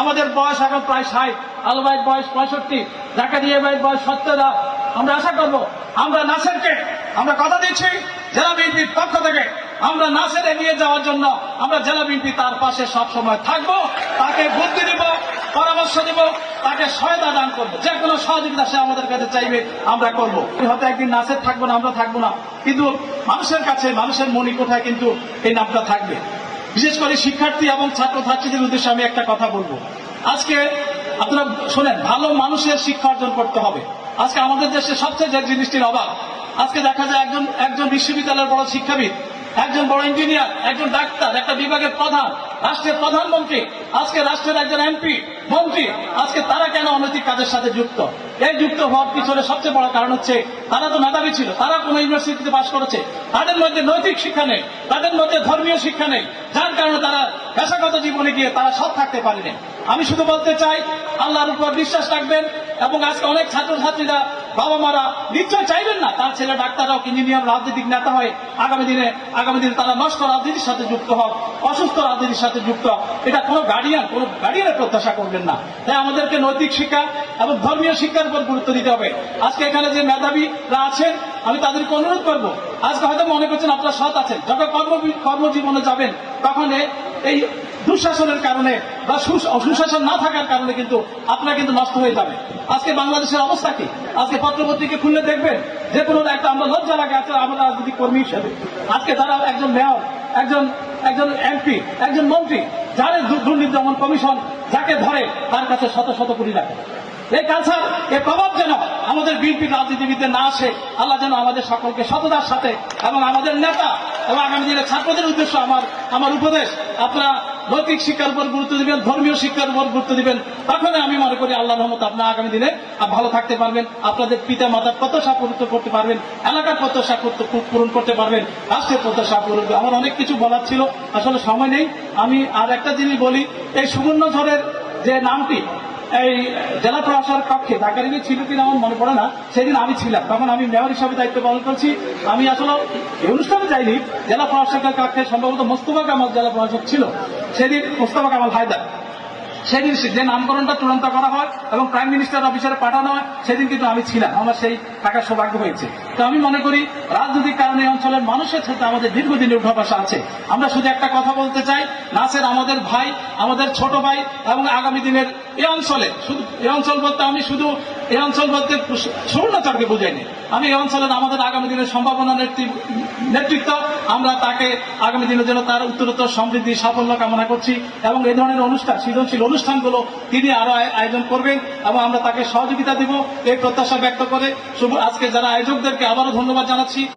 আমাদের বয়স এখন প্রায় ষাট। আলো বয়স পঁয়ষট্টি। জাকারিয়া ভাইয়ের বয়স সত্তর। আমরা আশা করব, আমরা নাসেরকে, আমরা কথা দিচ্ছি জেলা বিএনপির পক্ষ থেকে। আমরা নাসের এগিয়ে যাওয়ার জন্য আমরা জেলা বিএনপি তার পাশে সব সময় থাকব, তাকে বুদ্ধি দিব, পরামর্শ দিব, তাকে সহায়তা দান করব। যে কোনো সহযোগিতা সে আমাদের কাছে চাইবে, আমরা করব। হয়তো একদিন নাচের থাকব না, আমরা থাকব না। কিন্তু মানুষের কাছে, মানুষের মনি কোথায় কিন্তু এই নামটা থাকবে। বিশেষ করে শিক্ষার্থী এবং ছাত্র ছাত্রীদের উদ্দেশ্যে আমি একটা কথা বলব। আজকে আপনারা শোনেন, ভালো মানুষের শিক্ষা অর্জন করতে হবে। আজকে আমাদের দেশে সবচেয়ে যে জিনিসটির অভাব, আজকে দেখা যায় একজন একজন বিশ্ববিদ্যালয়ের বড় শিক্ষাবিদ, একজন বড় ইঞ্জিনিয়ার, একজন ডাক্তার, একটা বিভাগের প্রধান রাষ্ট্রের প্রধানমন্ত্রী, আজকে রাষ্ট্রের একজন এমপি, মন্ত্রী, আজকে তারা কেন অনৈতিক কাজের সাথে যুক্ত? এই যুক্ত হওয়ার পিছনে সবচেয়ে বড় কারণ হচ্ছে তারা তো মেধাবী ছিল, তারা কোনো ইউনিভার্সিটিতে পাশ করেছে। তাদের মধ্যে নৈতিক শিক্ষা নেই, তাদের মধ্যে ধর্মীয় শিক্ষা নেই, যার কারণে তারা পেশাগত জীবনে গিয়ে তারা সৎ থাকতে পারেনি। আমি শুধু বলতে চাই, আল্লাহর উপর বিশ্বাস রাখবেন এবং আজকে অনেক ছাত্রছাত্রীরা বাবা মারা নিশ্চয় চাইবেন না। তার ছেলে ডাক্তার হোক, ইঞ্জিনিয়ার, রাজনৈতিক নেতা হয় আগামী দিনে আগামী দিনে তারা নষ্ট রাজনীতির সাথে যুক্ত হোক, অসুস্থ রাজনীতির সাথে যুক্ত এটা কোনো গার্ডিয়ান কোনো গার্ডিয়ানের প্রত্যাশা করবেন না। তাই আমাদেরকে নৈতিক শিক্ষা এবং ধর্মীয় শিক্ষার উপর গুরুত্ব দিতে হবে। আজকে এখানে যে মেধাবীরা আছেন, আমি তাদেরকে অনুরোধ করব। আজকে হয়তো মনে করছেন আপনারা সৎ আছেন। যখন কর্ম কর্মজীবনে যাবেন, তখন এই দুঃশাসনের কারণে বা সুশাসন না থাকার কারণে কিন্তু আপনারা কিন্তু নষ্ট হয়ে যাবে। আজকে বাংলাদেশের অবস্থা কি? আজকে পত্রপত্রিকা খুললে দেখবেন, যে কোনো একটা আমরা লজ্জা লাগে আছে আমরা রাজনৈতিক কর্মী হিসেবে। আজকে তারা একজন মেয়র, একজন একজন এমপি, একজন মন্ত্রী, যারে দুর্নীতি দমন কমিশন যাকে ধরে, তার কাছে শত শত কোটি টাকা। এই কালচার এই প্রভাব যেন আমাদের বিএনপি রাজনীতিবিদদের না আসে, আল্লাহ যেন আমাদের সকলকে সততার সাথে এবং আমাদের নেতা এবং আগামী দিনে ছাত্রদের উদ্দেশ্য আমার আমার উপদেশ। আপনারা নৈতিক শিক্ষার উপর গুরুত্ব দিবেন, ধর্মীয় শিক্ষার উপর গুরুত্ব দিবেন। তখন আমি মনে করি আল্লাহ রহমত আপনার আগামী দিনে ভালো থাকতে পারবেন, আপনাদের পিতা মাতার প্রত্যাশা পূরণ করতে পারবেন, এলাকার প্রত্যাশা পূরণ করতে পারবেন, রাষ্ট্রের প্রত্যাশা পূরণ আমার অনেক কিছু বলার ছিল, আসলে সময় নেই। আমি আর একটা জিনিস বলি, এই সুবর্ণ ঝড়ের যে নামটি এই জেলা প্রশাসক কক্ষে ঢাকারিনী ছিল কিনা আমার মনে পড়ে না, সেদিন আমি ছিলাম। তখন আমি মেয়র হিসাবে দায়িত্ব পালন করছি। আমি আসলে এই অনুষ্ঠানে যাইনি। জেলা প্রশাসকের কক্ষে সম্ভবত মোস্তফা কামাল জেলা প্রশাসক ছিল। সেদিন মোস্তফা কামাল হায়দার। সেদিন যে নামকরণটা চূড়ান্ত করা হয় এবং প্রাইম মিনিস্টার অফিসারে পাঠানো হয়, সেদিন কিন্তু আমি ছিলাম। আমার সেই থাকার সৌভাগ্য হয়েছে। তো আমি মনে করি, রাজনৈতিক কারণে অঞ্চলের মানুষের সাথে আমাদের দীর্ঘদিনের উঠাভাষা আছে। আমরা শুধু একটা কথা বলতে চাই, নাসের আমাদের ভাই, আমাদের ছোট ভাই এবং আগামী দিনের এ অঞ্চলে শুধু এই অঞ্চল বলতে আমি শুধু এই অঞ্চল বলতে সুবর্ণচরকে বুঝাইনি। আমি এই অঞ্চলের আমাদের আগামী দিনের সম্ভাবনা নেতৃ- নেতৃত্ব, আমরা তাকে আগামী দিনের জন্য তার উত্তরোত্তর সমৃদ্ধি, সাফল্য কামনা করছি এবং এই ধরনের অনুষ্ঠান, সৃজনশীল অনুষ্ঠানগুলো তিনি আরও আয়- আয়োজন করবেন এবং আমরা তাকে সহযোগিতা দিব। এই প্রত্যাশা ব্যক্ত করে শুভ আজকে যারা আয়োজকদেরকে আবারও ধন্যবাদ জানাচ্ছি।